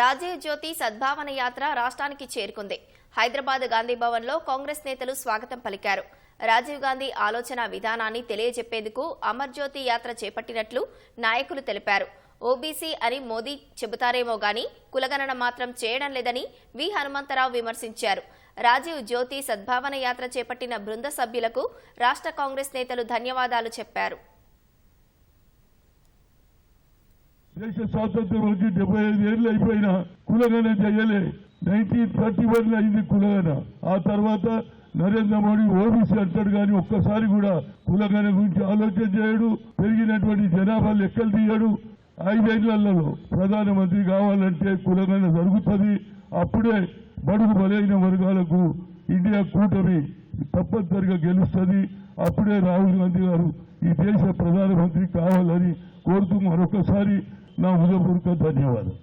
రాజీవ్ జ్యోతి సద్భావన యాత్ర రాష్ట్రానికి చేరుకుంది. హైదరాబాద్ గాంధీ భవన్లో కాంగ్రెస్ నేతలు స్వాగతం పలికారు. రాజీవ్ గాంధీ ఆలోచన విధానాన్ని తెలియజెప్పేందుకు అమర్ జ్యోతి యాత్ర చేపట్టినట్లు నాయకులు తెలిపారు. ఓబీసీ అని మోదీ చెబుతారేమో గాని కులగణన మాత్రం చేయడం లేదని వి. హనుమంతరావు విమర్శించారు. రాజీవ్ జ్యోతి సద్భావన యాత్ర చేపట్టిన బృంద సభ్యులకు రాష్ట్ర కాంగ్రెస్ నేతలు ధన్యవాదాలు చెప్పారు. దేశ స్వాతంత్రం వచ్చి డెబ్బై ఐదు ఏళ్ళు అయిపోయినా కులగన చేయలే నైన్టీన్ థర్టీ వన్లో అయింది కులగన ఆ తర్వాత నరేంద్ర మోడీ ఓబీసీ అంటాడు కానీ ఒక్కసారి కూడా కులగన గురించి ఆలోచన చేయడు పెరిగినటువంటి జనాభా లెక్కలు తీయడు. ఐదేళ్ళలో ప్రధానమంత్రి కావాలంటే కులగన జరుగుతుంది. అప్పుడే బడుగు బలైన వర్గాలకు ఇండియా కూటమి తప్పనిసరిగా గెలుస్తుంది. అప్పుడే రాహుల్ గాంధీ గారు ఈ దేశ ప్రధానమంత్రి కావాలని కోరుతూ మరొకసారి నా హృదయపూర్వక ధన్యవాదాలు